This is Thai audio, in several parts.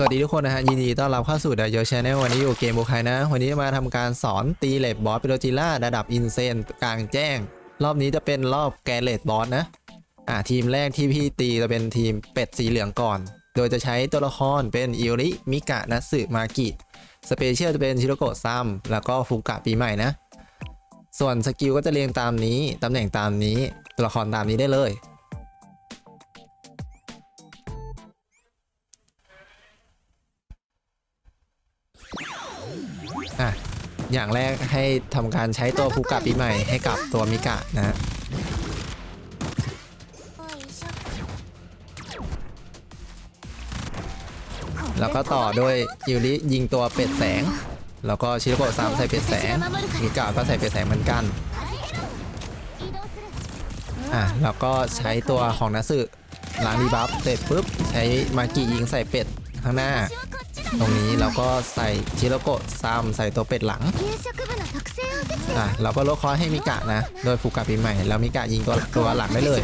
สวัสดีทุกคนนะฮะยินดีต้อนรับเข้าสู่ดายโยชาแนลวันนี้อยู่เกมโบคายนะ วันนี้มาทำการสอนตีเลดบอสเปโรจิล่าระดับอินเซนกลางแจ้ง รอบนี้จะเป็นรอบแกเลดบอสนะ อ่าทีมแรกที่พี่ตีจะเป็นทีมเป็ดสีเหลืองก่อน โดยจะใช้ตัวละครเป็นอิริมิกะนัสึมากิสเปเชียลจะเป็นชิโรโกะซัมแล้วก็ฟุกะปีใหม่นะ ส่วนสกิลก็จะเรียงตามนี้ตำแหน่งตามนี้ตัวละครตามนี้ได้เลย อะอย่างแรกให้ทำการใช้ตัวฟูกะปีใหม่ให้กับตัวมิกะนะฮะแล้วก็ต่อด้วยยูริยิงตัวเป็ดแสง แล้วก็ชิโรโกะซามใส่เป็ดแสงมิกะก็ใส่เป็ดแสงเหมือนกันอะแล้วก็ใช้ตัวของนัสึล้างดีบัฟเสร็จปุ๊บใช้มากิยิงใส่เป็ดข้างหน้า ตรงนี้เราก็ใส่ชิโรโกะซ้มใส่ตัวเป็ดหลังอะเราก็ลดคอให้มิกะนะ โดยฟูกะปีใหม่แล้วมิกะยิงตัวตัวหลังได้เลย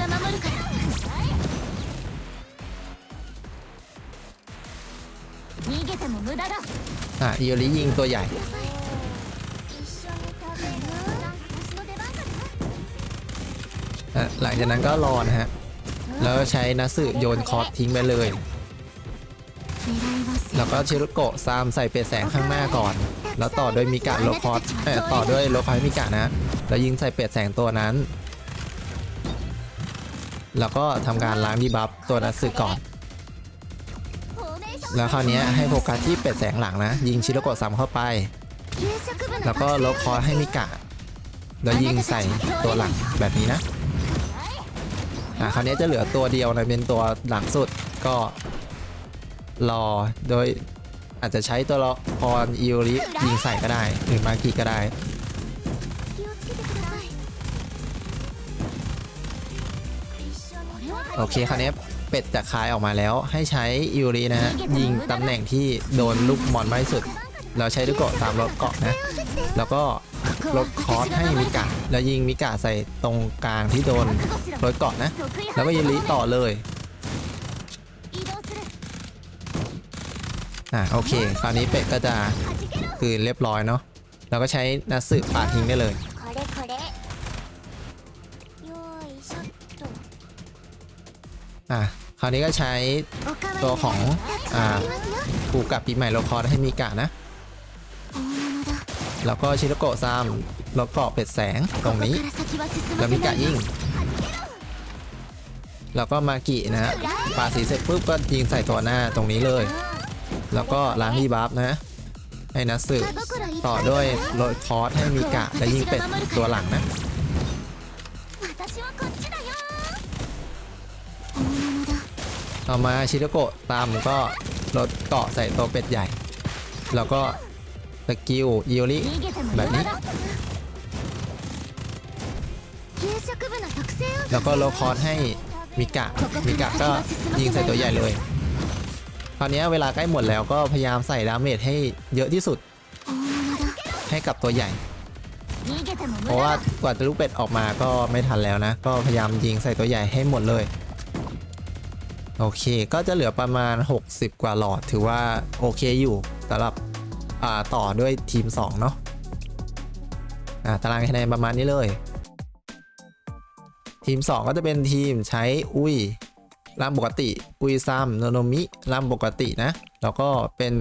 อะอิโอริยิงตัวใหญ่หลังจากนั้นก็รอนะฮะ แล้วใช้นัสึโยนคอร์สทิ้งไปเลย แล้วก็ชิโรโกะซ้ำใส่เป็ดแสงข้างหน้าก่อน แล้วต่อด้วยมิกะโลคอสเอ่อต่อด้วยโลคอสมิกะนะ แล้วยิงใส่เป็ดแสงตัวนั้น แล้วก็ทำการล้างดีบัฟตัวนัสึก่อน แล้วคราวนี้ให้โฟกัสที่เป็ดแสงหลังนะ ยิงชิโรโกะซ้ำเข้าไป แล้วก็ลคอร์สให้มิกะ แล้วยิงใส่ตัวหลังแบบนี้นะอะคราวนี้จะเหลือตัวเดียวนะเป็นตัวหลังสุดก็ รอโดยอาจจะใช้ตัวละครอิโอริยิงใส่ก็ได้ หรือมากิก็ได้ โอเคคราวนี้เป็ดจะคายออกมาแล้ว ให้ใช้อิโอรินะฮะยิงตำแหน่งที่โดนลูกมอนมากที่สุด เราใช้ลูกเกาะตามรถเกาะนะ แล้วก็ลดคอสให้มิกะแล้วยิงมิกะใส่ตรงกลางที่โดนรถเกาะนะ แล้วก็ยิงลิต่อเลย อะโอเค คราวนี้เป็ดก็จะคืนเรียบร้อยเนาะเราก็ใช้นาสืบปาทิ้งได้เลย อะคราวนี้ก็ใช้ตัวของอ่าปูกกับปีใหม่โลคอให้มีกะนะ แล้วก็ชิโรโกะซามแล้วก็เป็ดแสงตรงนี้แล้วมีกะยิ่ง แล้วก็มากินะฮะปาสีเสร็จปุ๊บก็ยิงใส่ตัวหน้าตรงนี้เลย แล้วก็ล้างที่บัฟนะ ให้นัสึต่อด้วยรดคอสให้มีกะและยิงเป็ดตัวหลังนะต่อมาชิโตโกะตามก็ลดเกาะใส่ตัวเป็ดใหญ่ แล้วก็สกิลอิโอริแบบนี้ แล้วก็โลคอสให้มิกะมิกะก็ยิงใส่ตัวใหญ่เลย คราวนี้เวลาใกล้หมดแล้วก็พยายามใส่ดาเมจให้เยอะที่สุด ให้กับตัวใหญ่ เพราะว่ากว่าจะลูกเป็ดออกมาก็ไม่ทันแล้วนะ ก็พยายามยิงใส่ตัวใหญ่ให้หมดเลย โอเคก็จะเหลือประมาณ 60 กว่าหลอดถือว่าโอเคอยู่สำหรับต่อด้วยทีม 2 เนาะะตารางคะแนนประมาณนี้เลย ทีม 2 ก็จะเป็นทีมใช้อุ้ย ล่ามปกติอุยซัมโนโนมิล่ามปกตินะ แล้วก็เป็น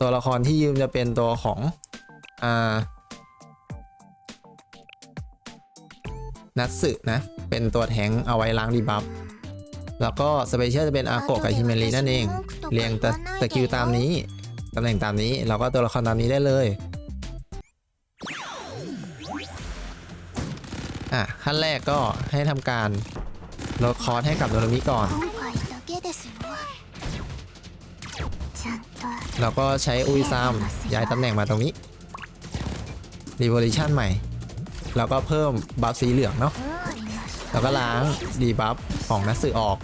ตัวละครที่ยืมจะเป็นตัวของอ่านัตสึนะ เป็นตัวแทงเอาไว้ล้างดีบัฟแล้วก็สเปเชียลจะเป็นอาโกะกับฮิเมรินั่นเอง เรียงตสกิลตามนี้ตำแหน่งตามนี้ เราก็ตัวละครตามนี้ได้เลยอะขั้นแรกก็ให้ทำการ เราคอนให้กับโนมิก่อน เราก็ใช้อุยซามย้ายตำแหน่งมาตรงนี้รีโวลิชันใหม่ เราก็เพิ่มบัฟสีเหลืองเนาะแล้วก็ล้างดีบัฟของนักสือออก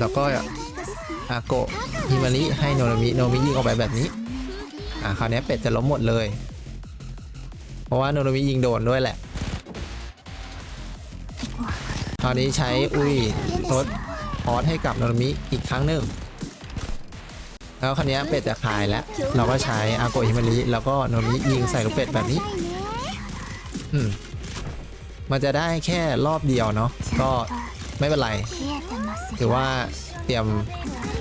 แล้วก็อาโกะฮิมาริให้โนรมิโนมิยิงออกไปแบบนี้ อ่าคราวนี้เป็ดจะล้มหมดเลย เพราะว่าโนรมิยิงโดนด้วยแหละาวนี้ใช้อุ้ยทดพอสให้กับโนรมิอีกครั้งหนึ่งแล้วคันนี้เป็ดจะคายแล้ว เราก็ใช้อาโกฮิมาริแล้วก็โนมิยิงใส่ลูกเป็ดแบบนี้มมันจะได้แค่รอบเดียวเนาะก็ไม่เป็นไรถือว่าเตรียม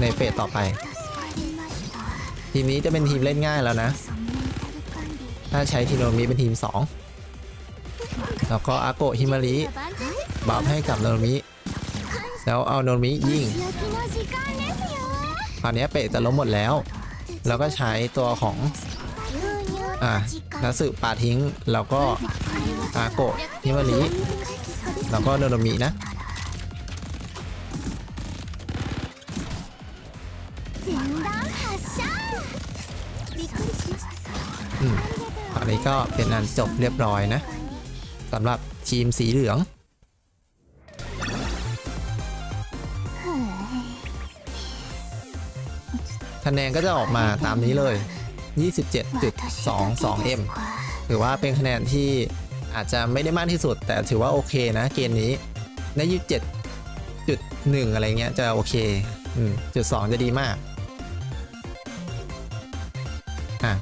ในเฟสต่อไป ทีมนี้จะเป็นทีมเล่นง่ายแล้วนะ ถ้าใช้ทีโนมิเป็นทีม 2 แล้วก็อาโกฮิมาริ บัฟให้กับโนมิแล้วเอาโนมิยิงตอนนี้เปะจะล้มหมดแล้ว เราก็ใช้ตัวของอ่านัสึปาทิ้งแล้วก็อาโกะฮิมาริแล้วก็โนมินะอันนี้ก็เป็นอันจบเรียบร้อยนะสำหรับทีมสีเหลือง คะแนนก็จะออกมาตามนี้เลย 27.22m ถือว่าเป็นคะแนนที่อาจจะไม่ได้มากที่สุด แต่ถือว่าโอเคนะเกมนี้ใน27.1 อะไรเงี้ยจะโอเคจุดสองจะดีมากอะ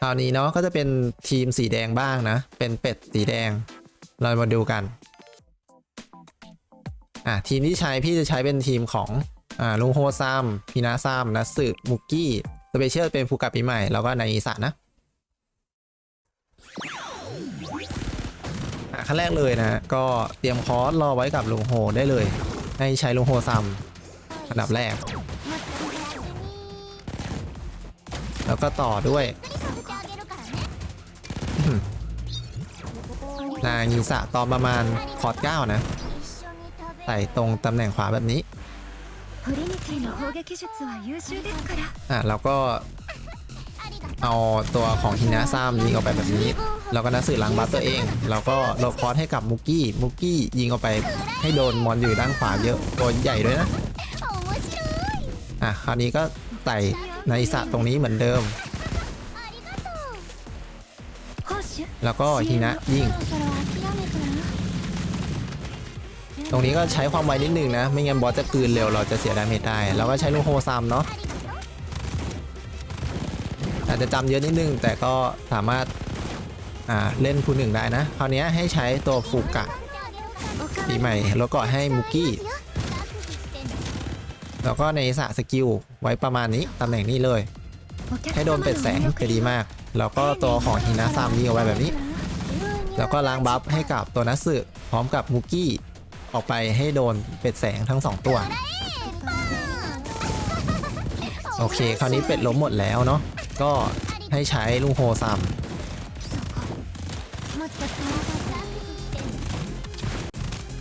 คราวนี้เนาะก็จะเป็นทีมสีแดงบ้างนะ เป็นเป็ดสีแดง เรามาดูกัน อะทีมที่ใช้พี่จะใช้เป็นทีมของ อ่าลุงโฮซัมพีนาซัมนัสสึมุกกี้สเปเชียลเป็นฟูกะปีใหม่ แล้วก็นายอิสะนะ อะขั้นแรกเลยนะ ก็เตรียมคอร์สรอไว้กับลุงโฮได้เลย ให้ใช้ลุงโฮซัมอันดับแรก แล้วก็ต่อด้วย นางิสะตอนประมาณคอร์ดเก้านะใส่ตรงตำแหน่งขวาแบบนี้อะเราก็เอาตัวของฮินาซามยิงออกไปแบบนี้ เราก็นัสื่อหลังบัตตัวเอง เราก็โลคอร์ดให้กับมุกี้มุกี้ยิงออกไปให้โดนมอนอยู่ด้านขวาเยอะตัวใหญ่ด้วยนะอะคราวนี้ก็ใส่นาอิสะตรงนี้เหมือนเดิม แล้วก็ทีนะยิ่งตรงนี้ก็ใช้ความไวนิดหนึ่งนะ ไม่งั้นบอสจะกืนเร็วเราจะเสียดาเมจได้เรวก็ใช้ลูกโฮซัมเนาะอาจจะจำเยอะนิดนึง แต่ก็สามารถเล่นผู้หนึ่งได้นะ คราวนี้ให้ใช้ตัวฟูกะปีใหม่ แล้วก็ให้มุกี้ แล้วก็ในสะสกิลไว้ประมาณนี้ตำแหน่งนี้เลย ให้โดนเป็ดแสงจะดีมาก แล้วก็ตัวของฮินาซามิเอาไว้แบบนี้ แล้วก็ล้างบัฟให้กับตัวนัสึพร้อมกับมุกี้ออกไปให้โดนเป็ดแสงทั้ง 2 ตัว โอเค คราวนี้เป็ดล้มหมดแล้วเนาะก็ให้ใช้ลูกโฮซัม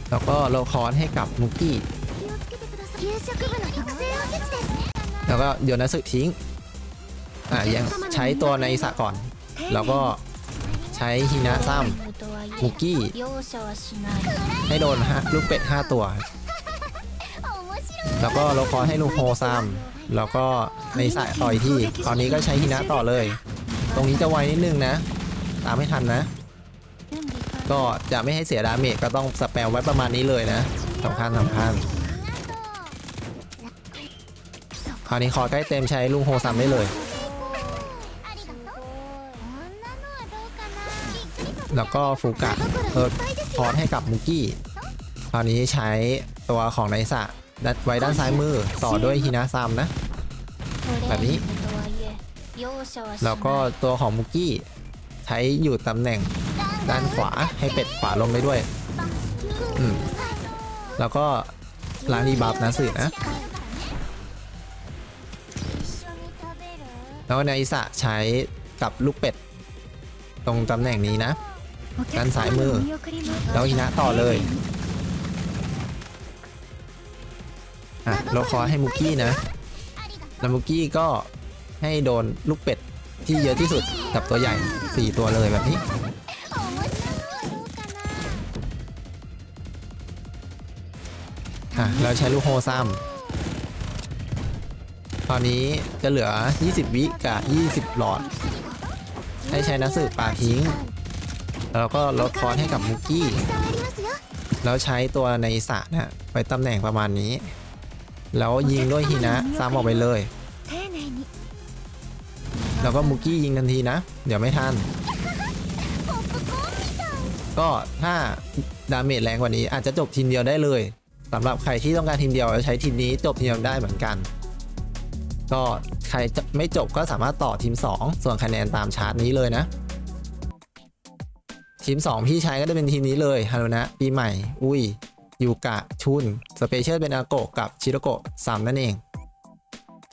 แล้วก็โลคอนให้กับมุกี้แล้วก็โยนัสึทิ้ง่ะยังใช้ตัวในสะก่อน แล้วก็ใช้ฮินะซ้ำมุกี้ ให้โดนฮะลูกเป็ด 5 ตัว แล้วก็โลคอให้ลูกโฮซ้ำแล้วก็ในสะต่อยที่ ตอนนี้ก็ใช้ฮินะต่อเลย ตรงนี้จะไวนิดนึงนะ ตามให้ทันนะ ก็จะไม่ให้เสียดาเมจก็ต้องสแปมไว้ประมาณนี้เลยนะสำคัญสำคัญคราวนี้ขอใกล้เต็มใช้ลุงโฮซัมได้เลย แล้วก็ฟูกะเอิร์ดพอร์ให้กับมุกี้คราวนี้ใช้ตัวของไนสะดันไว้ด้านซ้ายมือต่อด้วยฮินาซัมนะ แบบนี้ แล้วก็ตัวของมุกี้ใช้อยู่ตำแหน่งด้านขวาให้เป็ดขวาลงไปด้วย อืม แล้วก็ล้างดีบับนะสื่อนะ แล้วในอิสะใช้กับลูกเป็ด ตรงตำแหน่งนี้นะ ด้านสายมือ แล้วอินะต่อเลยอะเราขอให้มุกี้นะแล้วมุกี้ก็ให้โดนลูกเป็ดที่เยอะที่สุดกับตัวใหญ่ 4 ตัวเลยแบบนี้ อะ เราใช้ลูกโฮซ้ำตอนนี้จะเหลือ 20 วิกับ 20 หลอด ให้ใช้นักสืบป่าทิ้ง แล้วก็ลดคอสให้กับมุกี้แล้วใช้ตัวในสะนะไปตำแหน่งประมาณนี้ แล้วยิงด้วยฮินะซ้ำออกไปเลย แล้วก็มุกี้ยิงทันทีนะ เดี๋ยวไม่ทัน ก็ถ้าดาเมจแรงกว่านี้อาจจะจบทีมเดียวได้เลยสำหรับใครที่ต้องการทีมเดียวจะใช้ทีมนี้จบทีมเดียวได้เหมือนกัน ก็ใครไม่จบก็สามารถต่อทีม 2 ส่วนคะแนนตามชาร์ตนี้เลยนะ ทีม 2 พี่ใช้ก็จะเป็นทีมนี้เลยฮารุนะ ปีใหม่ อุ้ย ยูกะ ชุน สเปเชียลเป็นอาโกกับชิโรโกะสามนั่นเอง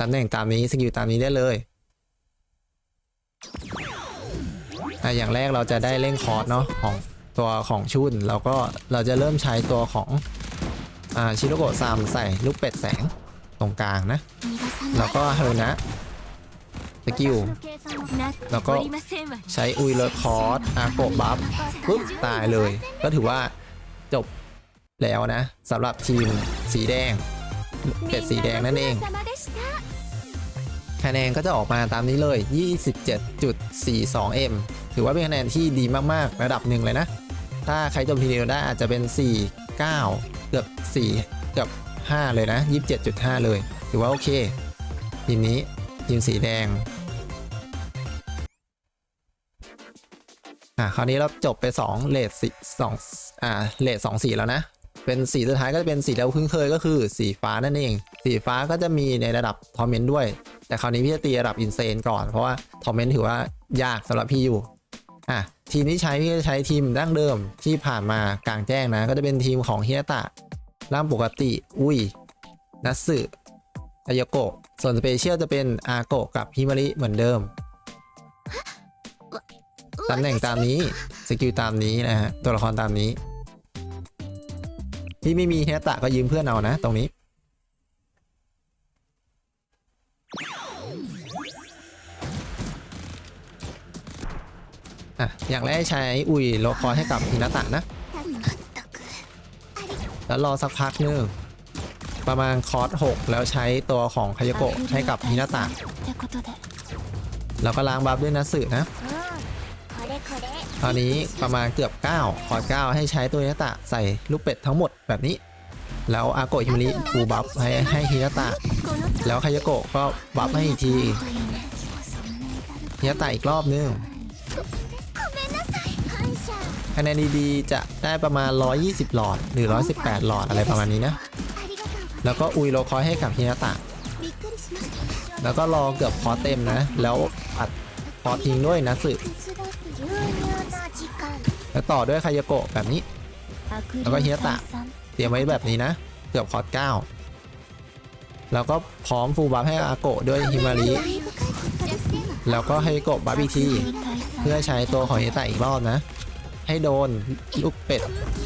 ตำแหน่งตามนี้สกิลตามนี้ได้เลยอะอย่างแรกเราจะได้เล่นคอร์สเนาะของตัวของชุนแล้วก็เราจะเริ่มใช้ตัวของอชิโรโกะซามใส่ลูกเป็ดแสงตรงกลางนะ แล้วก็ฮารุนะ กิลแล้วก็ใช้อุยเลอคอร์สอาโกบัฟปุ๊บตายเลย ก็ถือว่าจบแล้วนะสำหรับทีมสีแดงเป็ดสีแดงนั่นเอง คะแนนก็จะออกมาตามนี้เลย 27.42m ถือว่าเป็นคะแนนที่ดีมากๆ ระดับหนึ่งเลยนะ ถ้าใครจบทีเดียวได้อาจจะเป็น 4 9 เกือบ 4 เกือบ 5 เลยนะ 27.5 เลย ถือว่าโอเค ทีมนี้ทีมสีแดง อะคราวนี้เราจบไป2เลทสีสองอ่าเลทสองสีแล้วนะ เป็นสีสุดท้ายก็จะเป็นสีเราคุ้นเคยก็คือสีฟ้านั่นเอง สีฟ้าก็จะมีในระดับทอมเมนต์ด้วย แต่คราวนี้พี่จะตีระดับอินเซนก่อนเพราะว่าทอมเมนต์ถือว่ายากสำหรับพี่อยู่อะทีมที่ใช้พี่จะใช้ทีมดั้งเดิมที่ผ่านมากลางแจ้งนะ ก็จะเป็นทีมของเฮียตะร่างปกติ อุ้ยนัสึอายโกะส่วนสเปเชียลจะเป็นอาโกะกับฮิมาริเหมือนเดิม ตำแหน่งตามนี้สกิลตามนี้นะฮะตัวละครตามนี้ที่ไม่มีเฮตะก็ยืมเพื่อนเอานะ ตรงนี้อะอย่างแรกใช้อุ่ยโลคอให้กับฮินาตะนะ แล้วรอสักพักนึงประมาณคอร์ส6แล้วใช้ตัวของคายโกะให้กับฮินาตะแล้วก็ล้างบัฟด้วยนัสื่อนะ ตอนนี้ประมาณเกือบ 9 ขอด9ให้ใช้ตัวฮิยตะใส่ลูกเป็ดทั้งหมดแบบนี้ แล้วอาโกะฮิมาริฟูบับให้ให้ฮิยตะ แล้วคายโกะก็บับให้อีกทีฮิยตะอีกรอบนึงคะแนนดีๆจะได้ประมาณ 120 หลอด หรือ 118 หลอดอะไรประมาณนี้นะ แล้วก็อุยโลคอยให้กับฮิยตะ แล้วก็รอเกือบคอเต็มนะ แล้วอัดพอทิ้งด้วยนะสึ ต่อด้วยคายโกะแบบนี้ แล้วก็เฮียตะ เตรียมไว้แบบนี้นะ เกือบคอร์ดเก้าแล้วก็พร้อมฟูบัฟให้อาโกะด้วยฮิมาริแล้วก็ให้โกะบัฟอีกทีเพื่อใช้ตัวของเฮตะอีกรอบนะ ให้โดนลูกเป็ด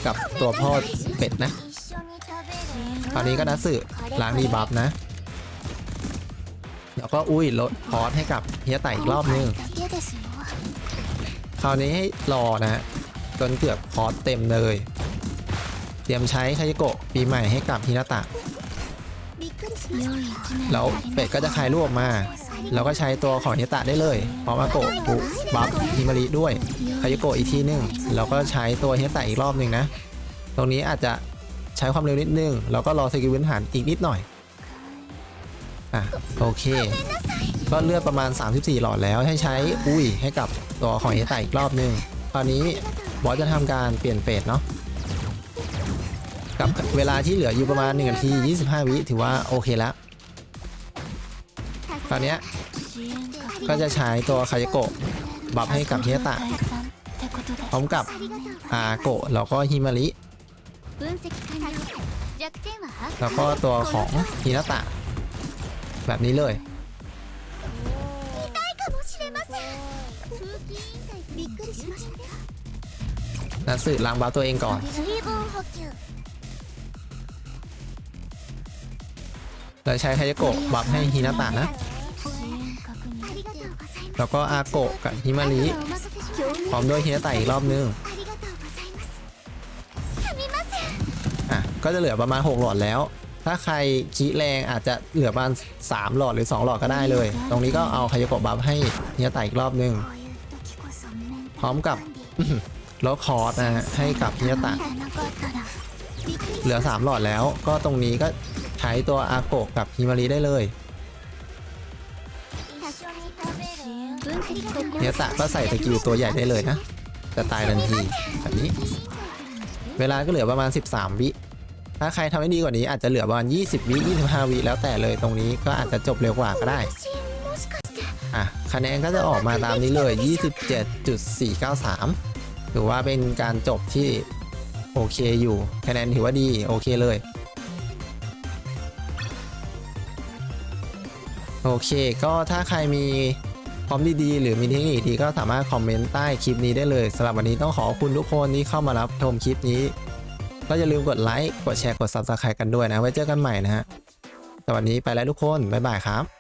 กับตัวพ่อเป็ดนะคราวนี้ก็นัสึล้างดีบัฟนะ แล้วก็อุ้ยลดพอร์สให้กับเฮียต่อีกรอบนึง คราวนี้ให้รอนะ จนเกือบคอสเต็มเลย เตรียมใช้คาจิโกะปีใหม่ให้กับฮินาตะแล้วเป็ดก็จะคลายรูปมาเราก็ใช้ตัวของฮินาตะได้เลยพร้อมอาโกะบุบัฟฮิมาริด้วยคาจิโกะอีกทีนึงเราก็ใช้ตัวฮินาตะอีกรอบหนึ่งนะ ตรงนี้อาจจะใช้ความเร็วนิดนึง แล้วก็รอสกิลพื้นฐานอีกนิดหน่อยอะโอเค ก็เลือดประมาณ 34 หลอดแล้วให้ใช้อุ้ยให้กับตัวของนอตะอีกรอบหนึ่งตอนนี้ บอสจะทำการเปลี่ยนเฟสเนาะกับเวลาที่เหลืออยู่ประมาณ1นาที 25 วิถือว่าโอเคแล้วคราวนี้ก็จะใช้ตัวคายโกะบับให้กับเฮียตะ พร้อมกับอาโกะแล้วก็ฮิมาริแล้วก็ตัวของฮินาตะ แบบนี้เลย นัดสืบล้างบ้าตัวเองก่อน เราใช้ไฮยโกะบัฟให้ฮินาตะนะ แล้วก็อาโกะกับฮิมาริพร้อมด้วยฮินาตะอีกรอบนึงอะก็จะเหลือประมาณ 6 หลอดแล้ว ถ้าใครคิแรงอาจจะเหลือประมาณ 3 หลอดหรือ 2 หลอดก็ได้เลย ตรงนี้ก็เอาไฮยโกะบัฟให้ฮินาตะอีกรอบนึง พร้อมกับ แล้วคอร์สนะฮะให้กับมิยาตะเหลือ 3 หลอดแล้ว ก็ตรงนี้ก็ใช้ตัวอาโกกับฮิมารีได้เลยมิยาตะก็ใส่ตะกิลตัวใหญ่ได้เลยนะ จะตายทันทีแบบนี้ เวลาก็เหลือประมาณ 13 วิถ้าใครทำได้ดีกว่านี้อาจจะเหลือประมาณ 20 วิ 25 วิแล้วแต่เลยตรงนี้ก็อาจจะจบเร็วกว่าก็ได้คะแนนก็จะออกมาตามนี้เลย 27.493 ถือว่าเป็นการจบที่โอเคอยู่คะแนนถือว่าดีโอเคเลยโอเค ก็ถ้าใครมีพร้อมดีๆหรือมีเทคนิคดีก็สามารถคอมเมนต์ใต้คลิปนี้ได้เลยสำหรับวันนี้ต้องขอบคุณทุกคนที่เข้ามารับชมคลิปนี้ ก็อย่าลืมกดไลค์ กดแชร์ กด Subscribe กันด้วยนะ ไว้เจอกันใหม่นะฮะสวัสดีไปแล้วทุกคน บ๊ายบายครับ